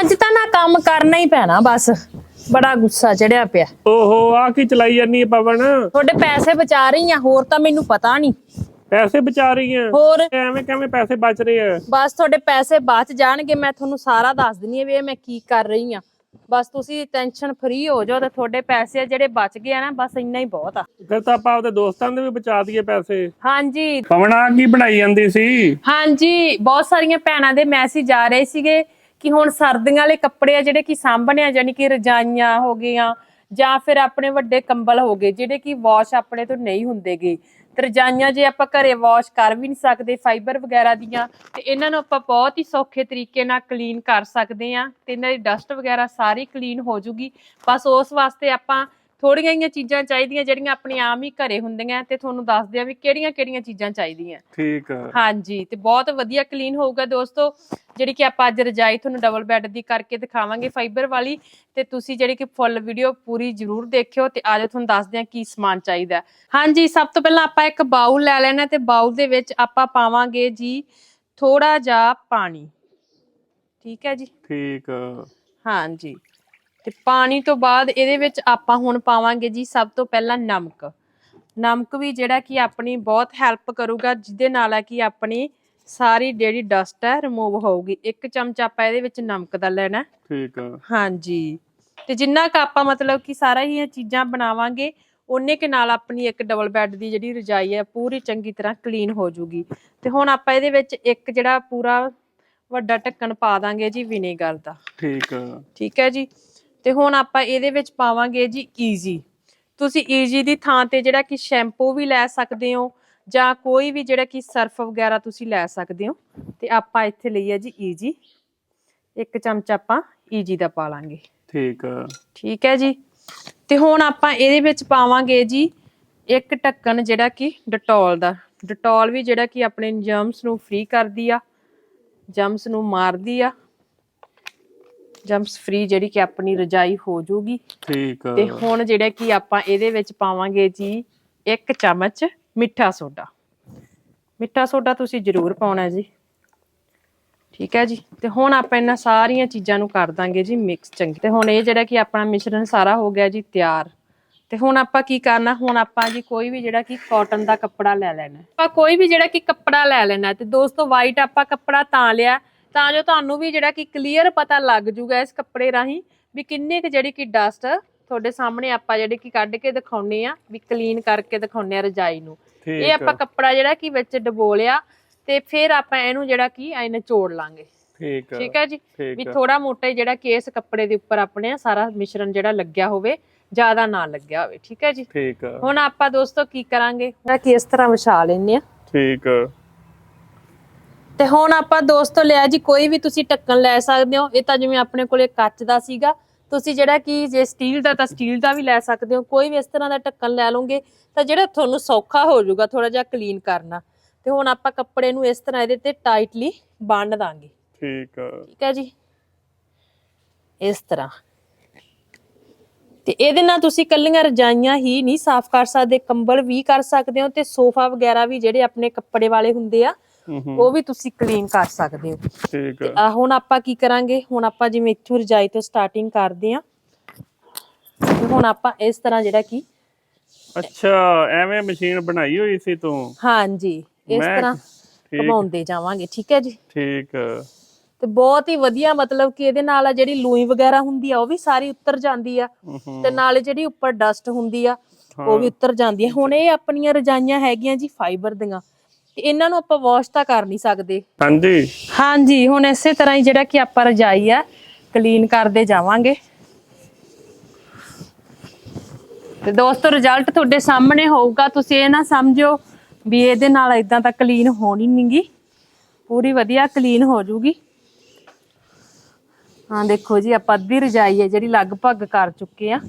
ਅੱਜ ਤਾਂ ਨਾ ਕੰਮ ਕਰਨਾ ਹੀ ਪੈਣਾ ਬਸ। ਬੜਾ ਗੁੱਸਾ ਚੜਿਆ ਪਿਆ। ਓਹੋ ਆ ਕੀ ਚਲਾਈ ਜਾਨੀ ਹੈ ਪਵਨ? ਤੁਹਾਡੇ ਪੈਸੇ ਬਚਾ ਰਹੀ ਆ ਹੋਰ ਤਾਂ ਮੈਨੂੰ ਪਤਾ ਨਹੀਂ। ਪੈਸੇ ਬਚਾ ਰਹੀ ਹੈ ਹੋਰ? ਐਵੇਂ ਕਿਵੇਂ ਪੈਸੇ ਬਚ ਰਹੇ ਆ? ਬਸ ਤੁਹਾਡੇ ਪੈਸੇ ਬਾਅਦ ਚ ਜਾਣਗੇ ਮੈਂ ਤੁਹਾਨੂੰ ਸਾਰਾ ਦੱਸ ਦਿੰਨੀ ਆ ਵੀ ਇਹ ਮੈਂ ਕੀ ਕਰ ਰਹੀ ਆ। ਬਸ ਤੁਸੀਂ ਟੈਨਸ਼ਨ ਫਰੀ ਹੋ ਜਾਓ ਤੇ ਤੁਹਾਡੇ ਪੈਸੇ ਆ ਜਿਹੜੇ ਬਚ ਗਏ ਆ ਨਾ ਬਸ ਇੰਨਾ ਹੀ ਬਹੁਤ ਆ। ਫਿਰ ਤਾਂ ਆਪਾਂ ਆਪਦੇ ਦੋਸਤਾਂ ਦੇ ਵੀ ਬਚਾ ਦਈਏ ਪੈਸੇ। ਹਾਂਜੀ। ਪਵਨ ਆ ਕੀ ਬਣਾਈ ਜਾਂਦੀ ਸੀ? ਹਾਂਜੀ ਬਹੁਤ ਸਾਰੀਆਂ ਭੈਣਾਂ ਦੇ ਮੈਸੇਜ ਆ ਰਹੇ ਸੀਗੇ। ਕਿ ਹੁਣ ਸਰਦੀਆਂ ਵਾਲੇ ਕੱਪੜੇ ਆ ਜਿਹੜੇ ਕਿ ਸਾਂਭਣੇ ਆ ਯਾਨੀ ਕਿ ਰਜਾਈਆਂ ਹੋ ਗਈਆਂ ਜਾਂ ਫਿਰ ਆਪਣੇ ਵੱਡੇ ਕੰਬਲ ਹੋ ਗਏ, ਜਿਹੜੇ ਕਿ ਵਾਸ਼ ਆਪਣੇ ਤੋਂ ਨਹੀਂ ਹੁੰਦੇਗੇ। ਤੇ ਰਜਾਈਆਂ ਜੇ ਆਪਾਂ ਘਰੇ ਵਾਸ਼ ਕਰ ਵੀ ਨਹੀਂ ਸਕਦੇ ਫਾਈਬਰ ਵਗੈਰਾ ਦੀਆਂ, ਤੇ ਇਹਨਾਂ ਨੂੰ ਆਪਾਂ ਬਹੁਤ ਹੀ ਸੌਖੇ ਤਰੀਕੇ ਨਾਲ ਕਲੀਨ ਕਰ ਸਕਦੇ ਆ, ਤੇ ਇਹਨਾਂ ਦੀ ਡਸਟ ਵਗੈਰਾ ਸਾਰੀ ਕਲੀਨ ਹੋ ਜੂਗੀ। ਬਸ ਉਸ ਵਾਸਤੇ ਆਪਾਂ ਥੋੜੀਆਂ ਜਿਹੀਆਂ ਚੀਜ਼ਾਂ ਚਾਹੀਦੀਆਂ ਜਿਹੜੀਆਂ ਆਪਣੇ ਆਮ ਹੀ ਘਰੇ ਹੁੰਦੀਆਂ ਤੇ ਤੁਹਾਨੂੰ ਦੱਸਦੇ ਆ ਵੀ ਕਿਹੜੀਆਂ ਕਿਹੜੀਆਂ ਚੀਜ਼ਾਂ ਚਾਹੀਦੀਆਂ। ਠੀਕ ਆ। ਹਾਂਜੀ ਤੇ ਬਹੁਤ ਵਧੀਆ ਕਲੀਨ ਹੋਊਗਾ ਦੋਸਤੋ ਜਿਹੜੀ ਕਿ ਆਪਾਂ ਅੱਜ ਰਜਾਈ ਤੁਹਾਨੂੰ ਡਬਲ ਬੈੱਡ ਦੀ ਕਰਕੇ ਦਿਖਾਵਾਂਗੇ ਫਾਈਬਰ ਵਾਲੀ ਤੇ ਤੁਸੀਂ ਜਿਹੜੀ ਕਿ ਫੁੱਲ ਵੀਡੀਓ ਪੂਰੀ ਜ਼ਰੂਰ ਦੇਖਿਓ ਤੇ ਆਜੋ ਤੁਹਾਨੂੰ ਦੱਸਦੇ ਹਾਂ ਕੀ ਸਮਾਨ ਚਾਹੀਦਾ। ਹੈ। ਹਾਂਜੀ ਸਭ ਤੋਂ ਪਹਿਲਾਂ ਆਪਾਂ ਇੱਕ ਬਾਉਲ ਲੈ ਲੈਣਾ ਤੇ ਬਾਉਲ ਦੇ ਵਿੱਚ ਆਪਾਂ ਪਾਵਾਂਗੇ ਜੀ ਥੋੜਾ ਜਿਹਾ ਪਾਣੀ। ਠੀਕ ਹੈ ਜੀ? ਠੀਕ ਆ। ਹਾਂਜੀ। ਤੇ ਪਾਣੀ ਤੋਂ ਬਾਅਦ ਇਹਦੇ ਵਿੱਚ ਆਪਾਂ ਹੁਣ ਪਾਵਾਂਗੇ ਜੀ ਸਭ ਤੋਂ ਪਹਿਲਾਂ ਨਮਕ। ਨਮਕ ਵੀ ਜਿਹੜਾ ਕਿ ਆਪਣੀ ਬਹੁਤ ਹੈਲਪ ਕਰੂਗਾ ਜਿਹਦੇ ਨਾਲ ਹੈ ਕਿ ਆਪਣੀ ਸਾਰੀ ਜਿਹੜੀ ਡਸਟ ਹੈ ਰਿਮੂਵ ਹੋਊਗੀ। ਇੱਕ ਚਮਚਾ ਆਪਾਂ ਇਹਦੇ ਵਿੱਚ ਨਮਕ ਦਾ ਲੈਣਾ। ਠੀਕ ਆ। ਹਾਂਜੀ। ਤੇ ਜਿੰਨਾ ਕ ਆਪਾਂ ਮਤਲਬ ਕਿ ਸਾਰਾ ਹੀ ਇਹ ਚੀਜ਼ਾਂ ਬਣਾਵਾਂਗੇ ਉਹਨੇ ਕੇ ਨਾਲ ਆਪਣੀ ਇੱਕ ਡਬਲ ਬੈੱਡ ਦੀ ਜਿਹੜੀ ਰਜਾਈ ਹੈ ਪੂਰੀ ਚੰਗੀ ਤਰ੍ਹਾਂ ਕਲੀਨ ਹੋ ਜੂਗੀ। ਤੇ ਹੁਣ ਆਪਾਂ ਇਹਦੇ ਵਿੱਚ ਇੱਕ ਜਿਹੜਾ ਪੂਰਾ ਵੱਡਾ ਢੱਕਣ ਪਾ ਦਾਂਗੇ ਜੀ ਵਿਨੇਗਰ ਦਾ। ਠੀਕ ਆ। ਠੀਕ ਹੈ ਜੀ। ਤੇ ਹੁਣ ਆਪਾਂ ਇਹਦੇ ਵਿੱਚ ਪਾਵਾਂਗੇ ਜੀ ਈਜ਼ੀ ਤੁਸੀਂ ਈਜ਼ੀ ਦੀ ਥਾਂ ਤੇ ਜਿਹੜਾ ਕਿ ਸ਼ੈਂਪੂ ਵੀ ਲੈ ਸਕਦੇ ਹੋ ਜਾਂ ਕੋਈ ਵੀ ਜਿਹੜਾ ਕਿ ਸਰਫ ਵਗੈਰਾ ਤੁਸੀਂ ਲੈ ਸਕਦੇ ਹੋ। ਤੇ ਆਪਾਂ ਇੱਥੇ ਲਈ ਹੈ ਜੀ ਈਜ਼ੀ ਇੱਕ ਚਮਚਾ ਆਪਾਂ ਈਜ਼ੀ ਦਾ ਪਾ ਲਾਂਗੇ। ਠੀਕ। ਠੀਕ ਹੈ ਜੀ। ਤੇ ਹੁਣ ਆਪਾਂ ਇਹਦੇ ਵਿੱਚ ਪਾਵਾਂਗੇ ਜੀ ਇੱਕ ਢੱਕਣ ਜਿਹੜਾ ਕਿ ਡਟੋਲ ਦਾ। ਡਟੋਲ ਵੀ ਜਿਹੜਾ ਕਿ ਆਪਣੇ ਜਰਮਸ ਨੂੰ ਫ੍ਰੀ ਕਰਦੀ ਆ ਜਰਮਸ ਨੂੰ ਮਾਰਦੀ ਆ। ਜਰਮਸ ਫ੍ਰੀ ਜਿਹੜੀ ਕਿ ਆਪਣੀ ਰਜਾਈ ਹੋ ਜਾਊਗੀ ਠੀਕ ਤੇ ਹੁਣ ਜਿਹੜਾ ਕਿ ਆਪਾਂ ਇਹਦੇ ਵਿੱਚ ਪਾਵਾਂਗੇ ਜੀ ਇੱਕ ਚਮਚ ਮਿੱਠਾ ਸੋਡਾ। ਮਿੱਠਾ ਸੋਡਾ ਤੁਸੀਂ ਜ਼ਰੂਰ ਪਾਉਣਾ ਜੀ। ਠੀਕ ਹੈ ਜੀ। ਤੇ ਹੁਣ ਆਪਾਂ ਇਹਨਾਂ ਸਾਰੀਆਂ ਚੀਜ਼ਾਂ ਨੂੰ ਕਰ ਦਾਂਗੇ ਜੀ ਮਿਕਸ ਚੰਗੀ। ਤੇ ਹੁਣ ਇਹ ਜਿਹੜਾ ਕਿ ਆਪਣਾ ਮਿਸ਼ਰਣ ਸਾਰਾ ਹੋ ਗਿਆ ਜੀ ਤਿਆਰ। ਤੇ ਹੁਣ ਆਪਾਂ ਕੀ ਕਰਨਾ? ਹੁਣ ਆਪਾਂ ਜੀ ਕੋਈ ਵੀ ਜਿਹੜਾ ਕਿ ਕਾਟਨ ਦਾ ਕੱਪੜਾ ਲੈ ਲੈਣਾ। ਆਪਾਂ ਕੋਈ ਵੀ ਜਿਹੜਾ ਕਿ ਕੱਪੜਾ ਲੈ ਲੈਣਾ। ਤੇ ਦੋਸਤੋ ਵਾਈਟ ਆਪਾਂ ਕੱਪੜਾ ਤਾਂ ਲਿਆ ਤਾਂ ਜੋ ਤੁਹਾਨੂੰ ਵੀ ਜਿਹੜਾ ਕਿ ਕਲੀਅਰ ਪਤਾ ਲੱਗ ਜੂਗਾ ਇਸ ਕੱਪੜੇ ਰਾਹੀਂ ਵੀ ਕਿੰਨੇ ਕੁ ਜਿਹੜੀ ਕਿ ਡਸਟ ਤੁਹਾਡੇ ਸਾਹਮਣੇ ਆਪਾਂ ਜਿਹੜੇ ਕਿ ਕੱਢ ਕੇ ਦਿਖਾਉਨੇ ਆ ਵੀ ਕਲੀਨ ਕਰਕੇ ਦਿਖਾਉਨੇ ਆ ਰਜਾਈ ਨੂੰ। ਇਹ ਆਪਾਂ ਕੱਪੜਾ ਜਿਹੜਾ ਕਿ ਵਿੱਚ ਡਬੋਲਿਆ ਤੇ ਫਿਰ ਆਪਾਂ ਇਹਨੂੰ ਜਿਹੜਾ ਕਿ ਐ ਨਿਚੋੜ ਲਾਂਗੇ। ਠੀਕ ਆ। ਠੀਕ ਹੈ ਜੀ? ਵੀ। ਥੋੜਾ ਮੋਟਾ ਹੀ ਜਿਹੜਾ ਕੇਸ ਕੱਪੜੇ ਦੇ ਉੱਪਰ ਆਪਣੇ ਆ ਸਾਰਾ ਮਿਸ਼ਰਣ ਜਿਹੜਾ ਲੱਗਿਆ ਹੋਵੇ ਜ਼ਿਆਦਾ ਨਾ ਲੱਗਿਆ ਹੋਵੇ। ਠੀਕ ਹੈ ਜੀ? ਠੀਕ ਹੁਣ ਆਪਾਂ ਦੋਸਤੋ ਕੀ ਕਰਾਂਗੇ? ਕਿ ਇਸ ਤਰ੍ਹਾਂ ਵਿਛਾ ਲੈਨੇ ਆ ਠੀਕ ਆ। ਤੇ ਹੁਣ ਆਪਾਂ ਦੋਸਤੋ ਲਿਆ ਜੀ ਕੋਈ ਵੀ ਤੁਸੀਂ ਢੱਕਣ ਲੈ ਸਕਦੇ ਹੋ। ਇਹ ਤਾਂ ਜਿਵੇਂ ਆਪਣੇ ਕੋਲੇ ਕੱਚ ਦਾ ਸੀਗਾ। ਤੁਸੀਂ ਜਿਹੜਾ ਕਿ ਜੇ ਸਟੀਲ ਦਾ ਤਾਂ ਸਟੀਲ ਦਾ ਵੀ ਲੈ ਸਕਦੇ ਹੋ। ਕੋਈ ਵੀ ਇਸ ਤਰ੍ਹਾਂ ਦਾ ਢੱਕਣ ਲੈ ਲਓਗੇ ਤਾਂ ਜਿਹੜਾ ਤੁਹਾਨੂੰ ਸੌਖਾ ਹੋ ਜਾਊਗਾ ਥੋੜਾ ਜਿਹਾ ਕਲੀਨ ਕਰਨਾ। ਤੇ ਹੁਣ ਆਪਾਂ ਕੱਪੜੇ ਨੂੰ ਇਸ ਤਰ੍ਹਾਂ ਇਹਦੇ ਤੇ ਟਾਈਟਲੀ ਬੰਨ ਦਾਂਗੇ। ਠੀਕ ਆ। ਠੀਕ ਹੈ ਜੀ? ਇਸ ਤਰ੍ਹਾਂ। ਤੇ ਇਹਦੇ ਨਾਲ ਤੁਸੀਂ ਕੱਲੀਆਂ ਰਜਾਈਆਂ ਹੀ ਨਹੀਂ ਸਾਫ਼ ਕਰ ਸਕਦੇ। ਕੰਬਲ ਵੀ ਕਰ ਸਕਦੇ ਹੋ ਤੇ ਸੋਫਾ ਵਗੈਰਾ ਵੀ ਜਿਹੜੇ ਆਪਣੇ ਕੱਪੜੇ ਵਾਲੇ ਹੁੰਦੇ ਆ ਹੂੰ ਹੂੰ ਉਹ ਵੀ ਤੁਸੀਂ ਕਲੀਨ ਕਰ ਸਕਦੇ ਹੋ। ਠੀਕ ਆ। ਹੁਣ ਆਪਾਂ ਕੀ ਕਰਾਂਗੇ? ਹੁਣ ਆਪਾਂ ਜਿਵੇਂ ਇੱਥੋਂ ਰਜਾਈ ਤੋਂ ਸਟਾਰਟਿੰਗ ਕਰਦੇ ਆ ਹੁਣ ਆਪਾਂ ਇਸ ਤਰ੍ਹਾਂ ਜਿਹੜਾ ਕਿ ਅੱਛਾ ਐਵੇਂ ਮਸ਼ੀਨ ਬਣਾਈ ਹੋਈ ਸੀ ਤੂੰ? ਹਾਂਜੀ ਇਸ ਤਰ੍ਹਾਂ ਘਮਾਉਂਦੇ ਜਾਵਾਂਗੇ ਠੀਕ ਹੈ ਜੀ? ਠੀਕ ਤੇ ਬਹੁਤ ਹੀ ਵਧੀਆ ਮਤਲਬ ਕਿ ਇਹਦੇ ਨਾਲ ਆ ਜਿਹੜੀ ਲੂਈ ਵਗੈਰਾ ਹੁੰਦੀ ਆ ਉਹ ਵੀ ਸਾਰੀ ਉੱਤਰ ਜਾਂਦੀ ਆ। ਹੂੰ ਹੂੰ। ਤੇ ਨਾਲੇ ਜਿਹੜੀ ਉੱਪਰ ਡਸਟ ਹੁੰਦੀ ਆ ਉਹ ਵੀ ਉੱਤਰ ਜਾਂਦੀ ਆ। ਹੁਣ ਇਹ ਆਪਣੀਆਂ ਰਜਾਈਆਂ ਹੈਗੀਆਂ ਜੀ ਫਾਈਬਰ ਦੀਆਂ। ਤੇ ਇਹਨਾਂ ਨੂੰ ਆਪਾਂ ਵਾਸ਼ ਤਾਂ ਕਰ ਨਹੀਂ ਸਕਦੇ। ਹਾਂਜੀ। ਹਾਂਜੀ ਹੁਣ ਇਸੇ ਤਰ੍ਹਾਂ ਹੀ ਜਿਹੜਾ ਕਿ ਆਪਾਂ ਰਜਾਈ ਆ ਕਲੀਨ ਕਰਦੇ ਜਾਵਾਂਗੇ। ਤੇ ਦੋਸਤੋ ਰਿਜ਼ਲਟ ਤੁਹਾਡੇ ਸਾਹਮਣੇ ਹੋਊਗਾ। ਤੁਸੀਂ ਇਹ ਨਾ ਸਮਝੋ ਵੀ ਇਹਦੇ ਨਾਲ ਇਦਾਂ ਤਾਂ ਕਲੀਨ ਹੋਣੀ ਨਹੀਂਗੀ ਪੂਰੀ ਵਧੀਆ ਕਲੀਨ ਹੋ ਜੂਗੀ। ਹਾਂ ਦੇਖੋ ਜੀ ਆਪਾਂ ਅੱਧੀ ਰਜਾਈ ਹੈ ਜਿਹੜੀ ਲਗਭਗ ਕਰ ਚੁੱਕੇ ਆ।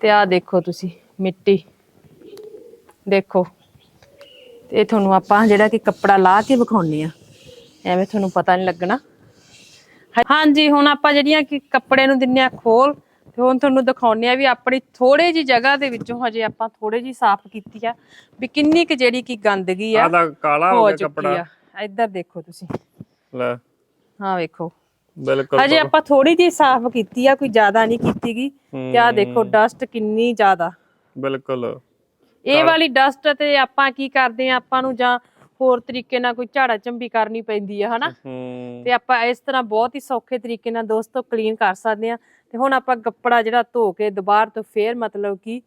ਤੇ ਆ ਦੇਖੋ ਤੁਸੀਂ ਮਿੱਟੀ। ਦੇਖੋ ਇਹ ਤੁਹਾਨੂੰ ਆਪਾਂ ਜਿਹੜਾ ਕਿ ਕੱਪੜਾ ਲਾ ਕੇ ਵਿਖਾਉਨੇ ਆ। ਐਵੇਂ ਤੁਹਾਨੂੰ ਪਤਾ ਨਹੀਂ ਲੱਗਣਾ। ਹਾਂਜੀ ਹੁਣ ਆਪਾਂ ਜਿਹੜੀਆਂ ਕਿ ਕੱਪੜੇ ਨੂੰ ਦਿੰਨੇ ਆ ਖੋਲ ਤੇ ਹੁਣ ਤੁਹਾਨੂੰ ਦਿਖਾਉਨੇ ਆ ਵੀ ਆਪਣੀ ਥੋੜੇ ਜੀ ਜਗ੍ਹਾ ਦੇ ਵਿੱਚੋਂ ਹਜੇ ਆਪਾਂ ਥੋੜੇ ਜੀ ਸਾਫ਼ ਕੀਤੀ ਆ। ਵੀ ਕਿੰਨੀ ਕੁ ਜਿਹੜੀ ਕਿ ਗੰਦਗੀ ਆ ਆਦਾ ਕਾਲਾ ਹੋ ਗਿਆ ਕੱਪੜਾ। ਇੱਧਰ ਦੇਖੋ ਤੁਸੀਂ। ਲੈ। ਹਾਂ ਵੇਖੋ। ਬਿਲਕੁਲ ਹਜੇ ਆਪਾਂ ਥੋੜੀ ਜਿਹੀ ਸਾਫ਼ ਕੀਤੀ ਆ ਕੋਈ ਜ਼ਿਆਦਾ ਨਹੀਂ ਕੀਤੀਗੀ। ਤੇ ਆ ਦੇਖੋ ਡਸਟ ਕਿੰਨੀ ਜ਼ਿਆਦਾ। ਬਿਲਕੁਲ। ਇਹ ਵਾਲੀ ਡਸਟ ਤੇ ਆਪਾਂ ਕੀ ਕਰਦੇ ਆ ਆਪਾਂ ਨੂੰ ਜਾਂ ਹੋਰ ਤਰੀਕੇ ਨਾਲ ਕੋਈ ਝਾੜਾ ਝੰਬੀ ਕਰਨੀ ਪੈਂਦੀ ਆ ਹਨਾ? ਤੇ ਆਪਾਂ ਇਸ ਤਰ੍ਹਾਂ ਬਹੁਤ ਹੀ ਸੌਖੇ ਤਰੀਕੇ ਨਾਲ ਦੋਸਤੋ ਕਲੀਨ ਕਰ ਸਕਦੇ ਆ ਤੇ ਹੁਣ ਆਪਾਂ ਕੱਪੜਾ ਜਿਹੜਾ ਧੋ ਕੇ ਦੁਬਾਰ ਤੋਂ ਫੇਰ ਮਤਲਬ ਕਿ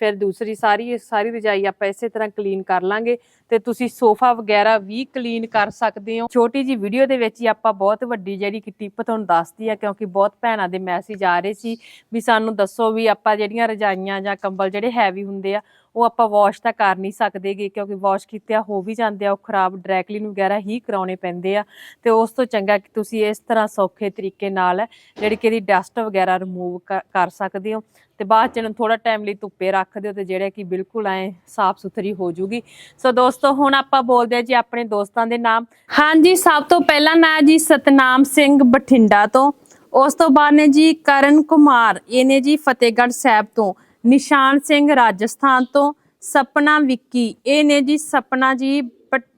ਫਿਰ ਦੂਸਰੀ ਸਾਰੀ ਸਾਰੀ ਰਜਾਈ ਆਪਾਂ ਇਸੇ ਤਰ੍ਹਾਂ ਕਲੀਨ ਕਰ ਲਾਂਗੇ। ਤੇ ਤੁਸੀਂ ਸੋਫਾ ਵਗੈਰਾ ਵੀ ਕਲੀਨ ਕਰ ਸਕਦੇ ਹੋ। ਛੋਟੀ ਜੀ ਵੀਡੀਓ ਦੇ ਵਿੱਚ ਹੀ ਆਪਾਂ ਬਹੁਤ ਵੱਡੀ ਜਿਹੜੀ ਕਿ ਟਿਪ ਤੁਹਾਨੂੰ ਦੱਸਦੀ ਆ ਕਿਉਂਕਿ ਬਹੁਤ ਭੈਣਾਂ ਦੇ ਮੈਸੇਜ ਆ ਰਹੇ ਸੀ ਵੀ ਸਾਨੂੰ ਦੱਸੋ ਵੀ ਆਪਾਂ ਜਿਹੜੀਆਂ ਰਜਾਈਆਂ ਜਾਂ ਕੰਬਲ ਜਿਹੜੇ ਹੈਵੀ ਹੁੰਦੇ ਆ ਉਹ ਆਪਾਂ ਵਾਸ਼ ਤਾਂ ਕਰ ਨਹੀਂ ਸਕਦੇਗੇ ਕਿਉਂਕਿ ਵਾਸ਼ ਕੀਤਿਆ ਹੋ ਵੀ ਜਾਂਦੇ ਆ, ਉਹ ਖਰਾਬ ਡਰੈਕਲੀਨ ਵਗੈਰਾ ਹੀ ਕਰਾਉਣੇ ਪੈਂਦੇ ਆ। ਤੇ ਉਸ ਤੋਂ ਚੰਗਾ ਕਿ ਤੁਸੀਂ ਇਸ ਤਰ੍ਹਾਂ ਸੌਖੇ ਤਰੀਕੇ ਨਾਲ ਜਿਹੜੀ ਕਿ ਇਹਦੀ ਡਸਟ ਵਗੈਰਾ ਰਿਮੂਵ ਕਰ ਸਕਦੇ ਹੋ। ਤੇ ਬਾਅਦ ਚ ਇਹਨੂੰ ਥੋੜਾ ਟਾਈਮ ਲਈ ਧੁੱਪੇ ਰੱਖ ਦਿਓ ਤੇ ਜਿਹੜੇ ਕਿ ਬਿਲਕੁਲ ਐ ਸਾਫ਼ ਸੁਥਰੀ ਹੋ ਜੂਗੀ। ਸੋ ਦੋਸਤੋ, ਹੁਣ ਆਪਾਂ ਬੋਲਦੇ ਆ ਜੀ ਆਪਣੇ ਦੋਸਤਾਂ ਦੇ ਨਾਮ। ਹਾਂਜੀ, ਸਭ ਤੋਂ ਪਹਿਲਾਂ ਨਾਂ ਜੀ ਸਤਨਾਮ ਸਿੰਘ ਬਠਿੰਡਾ ਤੋਂ। ਉਸ ਤੋਂ ਬਾਅਦ ਨੇ ਜੀ ਕਰਨ ਕੁਮਾਰ, ਇਹ ਨੇ ਜੀ ਫਤਿਹਗੜ੍ਹ ਸਾਹਿਬ ਤੋਂ। ਨਿਸ਼ਾਨ ਸਿੰਘ ਰਾਜਸਥਾਨ ਤੋਂ ਸਪਨਾ ਵਿੱਕੀ। ਇਹ ਨੇ ਜੀ ਸਪਨਾ ਜੀ ਬਟ-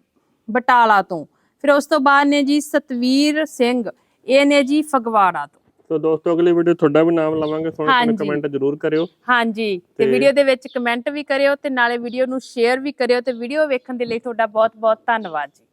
ਬਟਾਲਾ ਤੋਂ। ਫਿਰ ਉਸ ਤੋਂ ਬਾਅਦ ਨੇ ਜੀ ਸਤਵੀਰ ਸਿੰਘ ਇਹ ਨੇ ਜੀ ਫਗਵਾੜਾ ਤੋਂ। ਸੋ ਦੋਸਤੋ ਅਗਲੀ ਵੀਡੀਓ ਤੁਹਾਡਾ ਵੀ ਨਾਮ ਲਵਾਂਗੇ ਹਾਂਜੀ। ਕਮੈਂਟ ਜ਼ਰੂਰ ਕਰਿਓ। ਹਾਂਜੀ ਤੇ- ਵੀਡੀਓ ਦੇ ਵਿੱਚ ਕਮੈਂਟ ਵੀ ਕਰਿਓ ਤੇ ਨਾਲੇ ਵੀਡੀਓ ਨੂੰ ਸ਼ੇਅਰ ਵੀ ਕਰਿਓ ਤੇ ਵੀਡੀਓ ਵੇਖਣ ਦੇ ਲਈ ਤੁਹਾਡਾ ਬਹੁਤ ਬਹੁਤ ਧੰਨਵਾਦ ਜੀ।